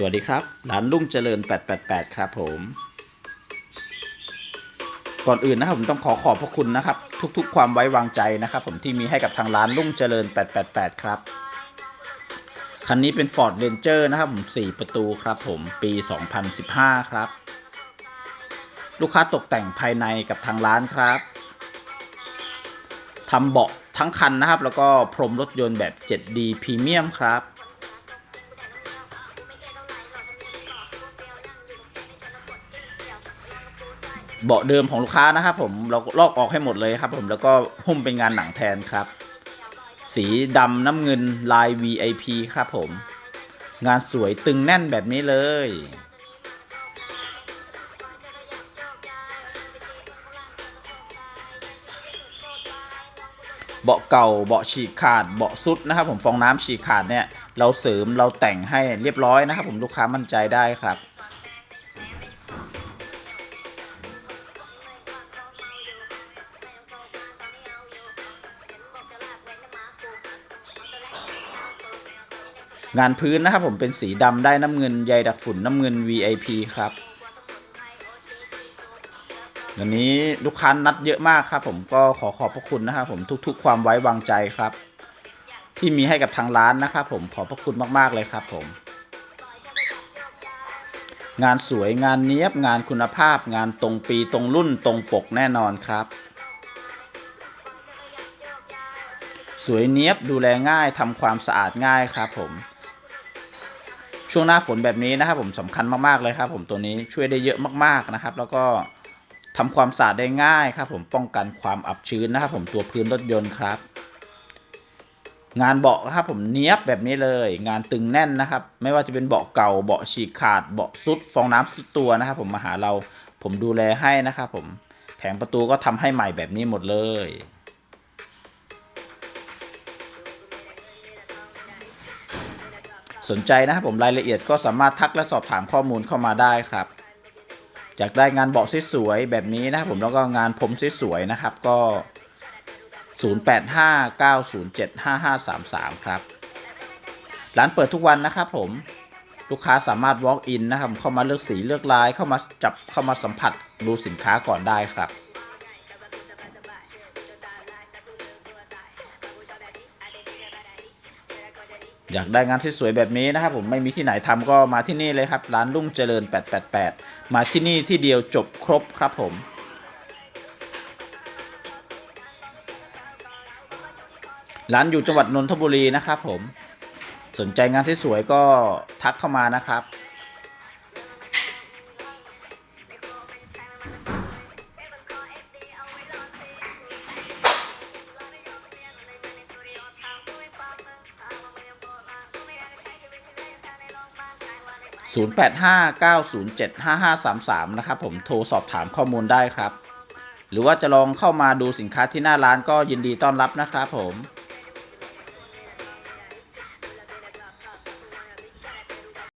สวัสดีครับ ร้านลุ่งเจริญ 888 ครับผม ก่อนอื่นนะครับผมต้องขอขอบพระคุณนะครับ ทุกๆ ความไว้วางใจนะครับ ผมที่มีให้กับทางร้านลุ่งเจริญ 888 ครับ คันนี้เป็น Ford Ranger นะครับผม 4 ประตูครับผม ปี 2015 ครับ ลูกค้าตกแต่งภายในกับทางร้านครับทำเบาะทั้งคันนะครับ แล้วก็พรมรถยนต์แบบ 7D Premium ครับ เบาะเดิมของลูกค้านะครับผมเราลอกออกให้หมดเลยครับผมแล้วก็หุ้มเป็นงานหนังแทนครับ สีดำน้ำเงินลาย VIP ครับผม งานสวยตึงแน่นแบบนี้เลยเบาะเก่าเบาะฉีกขาดเบาะซุดนะครับผมฟองน้ำฉีกขาดเนี่ย เราเสริมเราแต่งให้เรียบร้อยนะครับผมลูกค้ามั่นใจได้ครับ งานพื้นนะครับผมเป็นสีดำได้น้ำเงินใยดักฝุ่นน้ำเงิน VIP ครับวันนี้ลูกค้านัดเยอะมากครับ ผมก็ขอขอบพระคุณนะครับผมทุกๆ ความไว้วางใจครับ ที่มีให้กับทางร้านนะครับผมขอบพระคุณมากๆเลยครับ ผม งานสวยงานเนี้ยบงานคุณภาพ งานตรงปีตรงรุ่นตรงปกแน่นอนครับ สวยเนี้ยบดูแลง่ายทำความสะอาดง่ายครับ ผม ช่วงหน้าฝนแบบนี้นะครับผมสำคัญมากๆเลยครับ ผมตัวนี้ช่วยได้เยอะมากๆนะครับ แล้วก็ทำความสะอาดได้ง่ายครับ ผมป้องกันความอับชื้นนะครับ ผมตัวพื้นรถยนต์ครับ งานเบาะครับ ผมเนี้ยบแบบนี้เลย งานตึงแน่นนะครับ ไม่ว่าจะเป็นเบาะเก่าเบาะฉีกขาดเบาะซุดฟองน้ำซุดตัวนะครับ ผมมาหาเราผมดูแลให้นะครับ ผมแผงประตูก็ทำให้ใหม่แบบนี้หมดเลย สนใจนะครับผมรายละเอียดก็สามารถทักและสอบถามข้อมูลเข้ามาได้ครับอยากได้งานเบาะสวยๆแบบนี้นะครับผมแล้วก็งานผมสวยๆนะครับก็ 0859075533 ครับ ร้านเปิดทุกวันนะครับผมลูกค้าสามารถ walk in นะครับเข้ามาเลือกสีเลือกลายเข้ามาจับเข้ามาสัมผัสดูสินค้าก่อนได้ครับ อยากได้งานที่สวยแบบนี้นะครับผมไม่มีที่ไหนทำก็มาที่นี่เลยครับ ร้านรุ่งเจริญ 888 มาที่นี่ที่เดียวจบครบครับผมร้านอยู่จังหวัดนนทบุรีนะครับผม สนใจงานที่สวยก็ทักเข้ามานะครับ 0859075533 นะครับผมโทรสอบถามข้อมูลได้ครับ หรือว่าจะลองเข้ามาดูสินค้าที่หน้าร้านก็ยินดีต้อนรับนะครับผม